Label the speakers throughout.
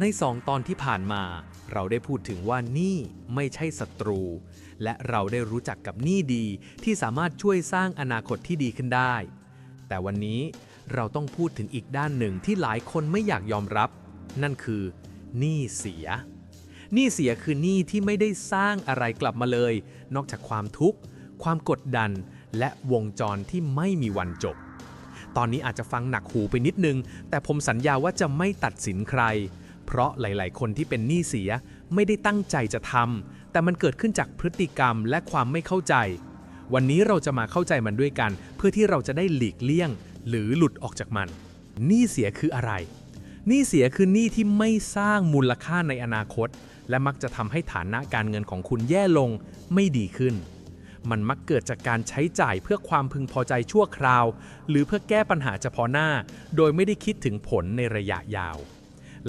Speaker 1: ในสองตอนที่ผ่านมา เราได้พูดถึงว่านี้ไม่ใช่ศัตรู และเราได้รู้จักกับนี้ดีที่สามารถช่วยสร้างอนาคตที่ดีขึ้นได้ แต่วันนี้เราต้องพูดถึงอีกด้านหนึ่งที่หลายคนไม่อยากยอมรับ นั่นคือหนี้เสียหนี้เสียคือหนี้ที่ไม่ได้สร้างอะไรกลับมาเลย นอกจากความทุกข์ ความกดดัน และวงจรที่ไม่มีวันจบ ตอนนี้อาจจะฟังหนักหูไปนิดนึง แต่ผมสัญญาว่าจะไม่ตัดสินใคร เพราะหลาย ๆ คนที่เป็นหนี้เสียไม่ได้ตั้งใจจะทำแต่มันเกิดขึ้นจากพฤติกรรมและความไม่เข้าใจ วันนี้เราจะมาเข้าใจมันด้วยกัน เพื่อที่เราจะได้หลีกเลี่ยง หรือหลุดออกจากมันหนี้เสียคืออะไรหนี้เสียคือหนี้ที่ไม่สร้างมูลค่าในอนาคต และมักจะทำให้ฐานะการเงินของคุณแย่ลงไม่ดีขึ้น มันมักเกิดจากการใช้จ่ายเพื่อความพึงพอใจชั่วคราว หรือเพื่อแก้ปัญหาเฉพาะหน้า โดยไม่ได้คิดถึงผลในระยะยาว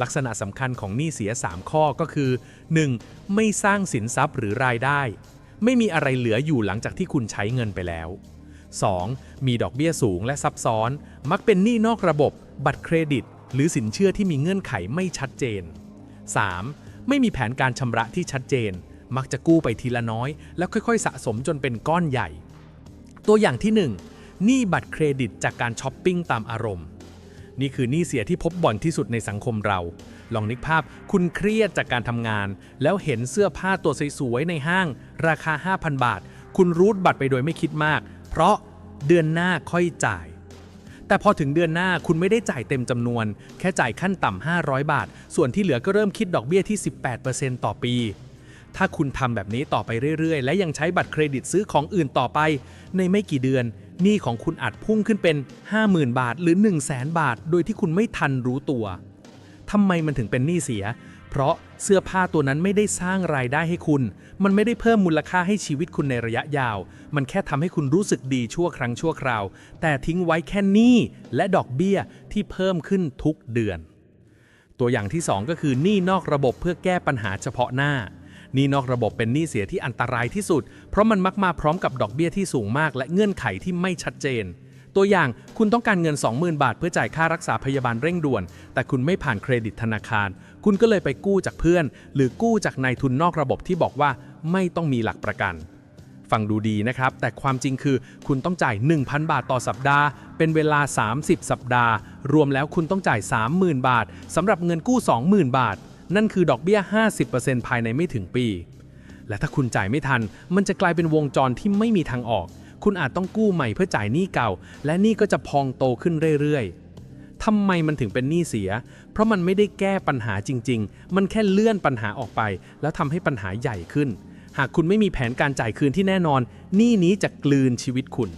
Speaker 1: ลักษณะสำคัญของหนี้เสีย 3 ข้อก็คือ 1. ไม่สร้างสินทรัพย์หรือรายได้ ไม่มีอะไรเหลืออยู่หลังจากที่คุณใช้เงินไปแล้ว 2. มีดอกเบี้ยสูงและซับซ้อน มักเป็นหนี้นอกระบบ บัตรเครดิต หรือสินเชื่อที่มีเงื่อนไขไม่ชัดเจน 3. ไม่มีแผนการชำระที่ชัดเจน มักจะกู้ไปทีละน้อย แล้วค่อยๆ สะสมจนเป็นก้อนใหญ่ ตัวอย่างที่ 1. หนี้บัตรเครดิตจากการช้อปปิ้งตามอารมณ์ นี่คือหนี้เสียที่พบบ่อยที่สุดในสังคมเรา ลองนึกภาพคุณเครียดจากการทำงาน แล้วเห็นเสื้อผ้าตัวสวยๆในห้าง ราคา 5,000 บาท คุณรูดบัตรไปโดยไม่คิดมาก เพราะเดือนหน้าค่อยจ่าย แต่พอถึงเดือนหน้าคุณไม่ได้จ่ายเต็มจำนวน แค่จ่ายขั้นต่ำ500 บาท ส่วนที่เหลือก็เริ่มคิดดอกเบี้ยที่ 18%ต่อปีถ้าคุณทำแบบนี้ต่อไปเรื่อยๆ และยังใช้บัตรเครดิตซื้อของอื่นต่อไป ในไม่กี่เดือน หนี้ของคุณอาจพุ่งขึ้นเป็น 50,000 บาทหรือ 1 0 0 0 0 0บาท โดยที่คุณไม่ทันรู้ตัวทำไมมันถึงเป็นหนี้เสีย เพราะเสื้อผ้าตัวนั้นไม่ได้สร้างรายได้ให้คุณ มันไม่ได้เพิ่มมูลค่าให้ชีวิตคุณในระยะยาว มันแค่ทำให้คุณรู้สึกดีชั่วครั้งชั่วคราว แต่ทิ้งไว้แค่หนี้และดอกเบี้ยที่เพิ่มขึ้นทุกเดือน ตัวอย่างที่ 2 ก็คือหนี้นอกระบบเพื่อแก้ปัญหาเฉพาะหน้า นี้นอกระบบเป็นหนี้เสียที่อันตรายที่สุด เพราะมันมักมาพร้อมกับดอกเบี้ยที่สูงมาก และเงื่อนไขที่ไม่ชัดเจน ตัวอย่างคุณต้องการเงิน 20,000 บาท เพื่อจ่ายค่ารักษาพยาบาลเร่งด่วน แต่คุณไม่ผ่านเครดิตธนาคาร คุณก็เลยไปกู้จากเพื่อน หรือกู้จากนายทุนนอกระบบที่บอกว่าไม่ต้องมีหลักประกันฟังดูดีนะครับ แต่ความจริงคือคุณต้องจ่าย 1,000 บาทต่อสัปดาห์ เป็นเวลา 30 สัปดาห์ รวมแล้วคุณต้องจ่าย 30,000 บาทสำหรับเงินกู้ 20,000 บาท นั่นคือดอกเบี้ย 50%ภายในไม่ถึงปี และถ้าคุณจ่ายไม่ทัน มันจะกลายเป็นวงจรที่ไม่มีทางออก คุณอาจต้องกู้ใหม่เพื่อจ่ายหนี้เก่า และหนี้ก็จะพองโตขึ้นเรื่อยๆทำไมมันถึงเป็นหนี้เสีย เพราะมันไม่ได้แก้ปัญหาจริง ๆ มันแค่เลื่อนปัญหาออกไป แล้วทำให้ปัญหาใหญ่ขึ้น หากคุณไม่มีแผนการจ่ายคืนที่แน่นอนหนี้นี้จะกลืนชีวิตคุณ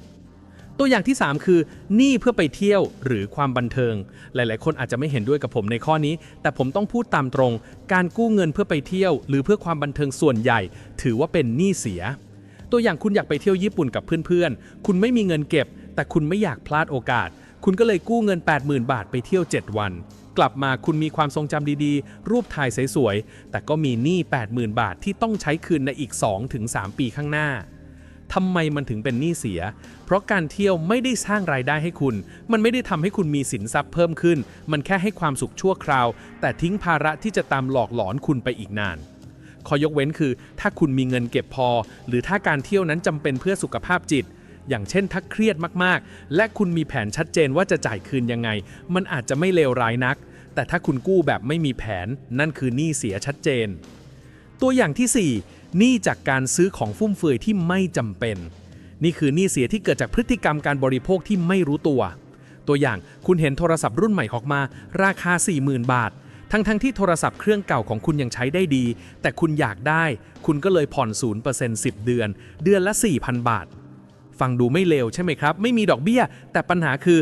Speaker 1: ตัวอย่างที่ 3 คือหนี้เพื่อไปเที่ยวหรือความบันเทิง หลาย ๆ คนอาจจะไม่เห็นด้วยกับผมในข้อนี้ แต่ผมต้องพูดตามตรง การกู้เงินเพื่อไปเที่ยว หรือเพื่อความบันเทิงส่วนใหญ่ ถือว่าเป็นหนี้เสีย ตัวอย่างคุณอยากไปเที่ยวญี่ปุ่นกับเพื่อน ๆ คุณไม่มีเงินเก็บ แต่คุณไม่อยากพลาดโอกาส คุณก็เลยกู้เงิน 80,000 บาทไปเที่ยว 7 วัน กลับมาคุณมีความทรงจำดีๆ รูปถ่ายสวยๆแต่ก็มีหนี้80,000 บาทที่ต้องใช้คืนในอีก 2-3 ปีข้างหน้า ทำไมมันถึงเป็นหนี้เสีย เพราะการเที่ยวไม่ได้สร้างรายได้ให้คุณ มันไม่ได้ทำให้คุณมีสินทรัพย์เพิ่มขึ้น มันแค่ให้ความสุขชั่วคราว แต่ทิ้งภาระที่จะตามหลอกหลอนคุณไปอีกนานขอยกเว้นคือ ถ้าคุณมีเงินเก็บพอ หรือถ้าการเที่ยวนั้นจำเป็นเพื่อสุขภาพจิต อย่างเช่นถ้าเครียดมากๆ และคุณมีแผนชัดเจนว่าจะจ่ายคืนยังไง มันอาจจะไม่เลวร้ายนัก แต่ถ้าคุณกู้แบบไม่มีแผนนั่นคือหนี้เสียชัดเจน ตัวอย่างที่ 4 หนี้จากการซื้อของฟุ่มเฟือยที่ไม่จำเป็น นี่คือหนี้เสียที่เกิดจากพฤติกรรมการบริโภคที่ไม่รู้ตัว ตัวอย่างคุณเห็นโทรศัพท์รุ่นใหม่ออกมา ราคา 40,000 บาท ทั้งๆทที่โทรศัพท์เครื่องเก่าของคุณยังใช้ได้ดี แต่คุณอยากได้ คุณก็เลยผ่อน 0% 10 เดือน เดือนละ 4,000 บาท ฟังดูไม่เลวใช่ไหมครับ ไม่มีดอกเบี้ย แต่ปัญหาคือ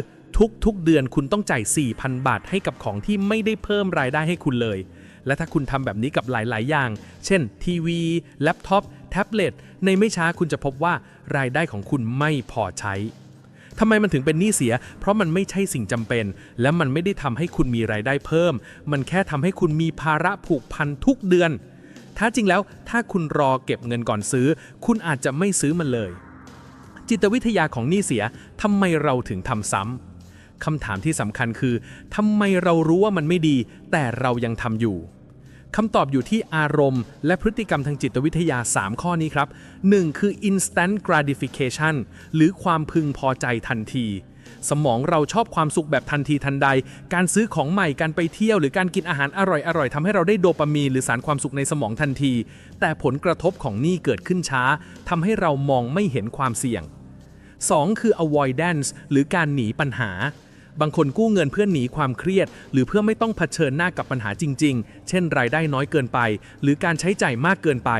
Speaker 1: ทุกๆเดือนคุณต้องจ่าย 4,000 บาทให้กับของที่ไม่ได้เพิ่มรายได้ให้คุณเลย และถ้าคุณทำแบบนี้กับหลาย ๆ อย่าง เช่น ทีวี แล็ปท็อป แท็บเล็ต ในไม่ช้าคุณจะพบว่ารายได้ของคุณไม่พอใช้ทำไมมันถึงเป็นหนี้เสีย เพราะมันไม่ใช่สิ่งจำเป็น และมันไม่ได้ทำให้คุณมีรายได้เพิ่ม มันแค่ทำให้คุณมีภาระผูกพันทุกเดือน ถ้าจริงแล้วถ้าคุณรอเก็บเงินก่อนซื้อ คุณอาจจะไม่ซื้อมันเลย จิตวิทยาของหนี้เสียทำไมเราถึงทำซ้ำ คำถามที่สำคัญคือทำไมเรารู้ว่ามันไม่ดี แต่เรายังทำอยู่คำตอบอยู่ที่อารมณ์ และพฤติกรรมทางจิตวิทยา 3 ข้อนี้ครับ 1. คือ instant gratification หรือความพึงพอใจทันที สมองเราชอบความสุขแบบทันทีทันใด การซื้อของใหม่ การไปเที่ยว หรือการกินอาหารอร่อยๆทำให้เราได้โดปามีนหรือสารความสุขในสมองทันที แต่ผลกระทบของนี้เกิดขึ้นช้าทำให้เรามองไม่เห็นความเสี่ยง 2 คือ avoidance หรือการหนีปัญหา บางคนกู้เงินเพื่อหนีความเครียด หรือเพื่อไม่ต้องเผชิญหน้ากับปัญหาจริง ๆ เช่น รายได้น้อยเกินไป หรือการใช้จ่ายมากเกินไป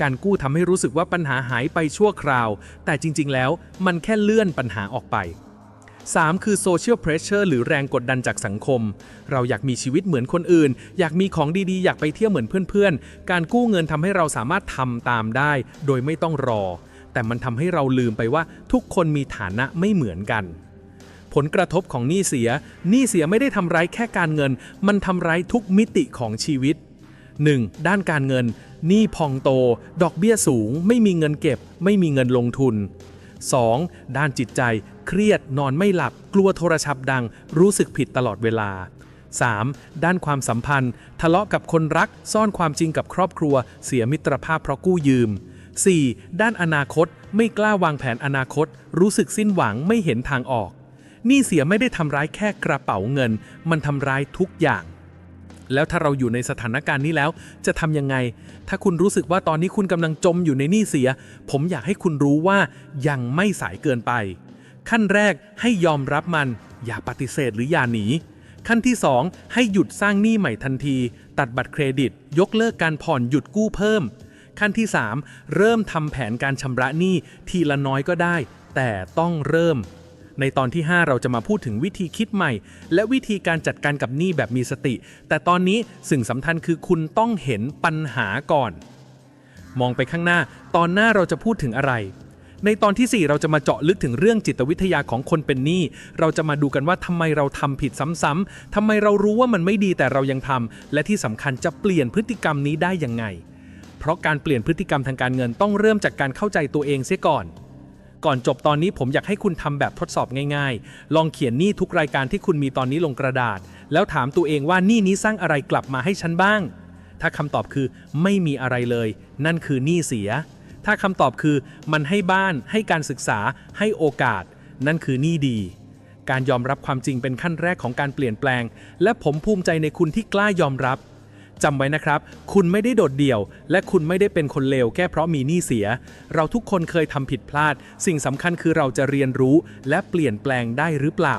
Speaker 1: การกู้ทำให้รู้สึกว่าปัญหาหายไปชั่วคราว แต่จริง ๆ แล้วมันแค่เลื่อนปัญหาออกไป 3 คือ social pressure หรือแรงกดดันจากสังคม เราอยากมีชีวิตเหมือนคนอื่น อยากมีของดีๆ อยากไปเที่ยวเหมือนเพื่อนๆ การกู้เงินทำให้เราสามารถทำตามได้ โดยไม่ต้องรอ แต่มันทำให้เราลืมไปว่าทุกคนมีฐานะไม่เหมือนกัน ผลกระทบของหนี้เสีย หนี้เสียไม่ได้ทำร้ายแค่การเงิน มันทำร้ายทุกมิติของชีวิต 1. ด้านการเงิน หนี้พองโต ดอกเบี้ยสูง ไม่มีเงินเก็บ ไม่มีเงินลงทุน 2. ด้านจิตใจ เครียด นอนไม่หลับ กลัวโทรศัพท์ดัง รู้สึกผิดตลอดเวลา 3. ด้านความสัมพันธ์ ทะเลาะกับคนรัก ซ่อนความจริงกับครอบครัว เสียมิตรภาพเพราะกู้ยืม 4. ด้านอนาคต ไม่กล้าวางแผนอนาคต รู้สึกสิ้นหวัง ไม่เห็นทางออก นี้เสียไม่ได้ทำร้ายแค่กระเป๋าเงิน มันทำร้ายทุกอย่าง แล้วถ้าเราอยู่ในสถานการณ์นี้แล้ว จะทำยังไง ถ้าคุณรู้สึกว่าตอนนี้คุณกำลังจมอยู่ในหนี้เสีย ผมอยากให้คุณรู้ว่ายังไม่สายเกินไป ขั้นแรกให้ยอมรับมัน อย่าปฏิเสธหรืออย่าหนีขั้นที่ 2 ให้หยุดสร้างหนี้ใหม่ทันที ตัดบัตรเครดิต ยกเลิกการผ่อนหยุดกู้เพิ่ม ขั้นที่ 3 เริ่มทำแผนการชำระหนี้ทีละน้อยก็ได้ แต่ต้องเริ่ม ในตอนที่ 5 เราจะมาพูดถึงวิธีคิดใหม่ และวิธีการจัดการกับหนี้แบบมีสติ แต่ตอนนี้สิ่งสำคัญคือคุณต้องเห็นปัญหาก่อน มองไปข้างหน้า ตอนหน้าเราจะพูดถึงอะไร ในตอนที่ 4 เราจะมาเจาะลึกถึงเรื่องจิตวิทยาของคนเป็นหนี้ เราจะมาดูกันว่าทำไมเราทำผิดซ้ำๆทำไมเรารู้ว่ามันไม่ดีแต่เรายังทำและที่สำคัญจะเปลี่ยนพฤติกรรมนี้ได้ยังไง เพราะการเปลี่ยนพฤติกรรมทางการเงินต้องเริ่มจากการเข้าใจตัวเองเสียก่อน ก่อนจบตอนนี้ผมอยากให้คุณทำแบบทดสอบง่ายๆ ลองเขียนหนี้ทุกรายการที่คุณมีตอนนี้ลงกระดาษ แล้วถามตัวเองว่าหนี้นี้สร้างอะไรกลับมาให้ฉันบ้าง ถ้าคำตอบคือไม่มีอะไรเลย นั่นคือหนี้เสีย ถ้าคำตอบคือมันให้บ้าน ให้การศึกษา ให้โอกาส นั่นคือหนี้ดี การยอมรับความจริงเป็นขั้นแรกของการเปลี่ยนแปลง และผมภูมิใจในคุณที่กล้ายอมรับ จำไว้นะครับ คุณไม่ได้โดดเดี่ยว และคุณไม่ได้เป็นคนเลวแค่เพราะมีหนี้เสีย เราทุกคนเคยทำผิดพลาด สิ่งสำคัญคือเราจะเรียนรู้ และเปลี่ยนแปลงได้หรือเปล่า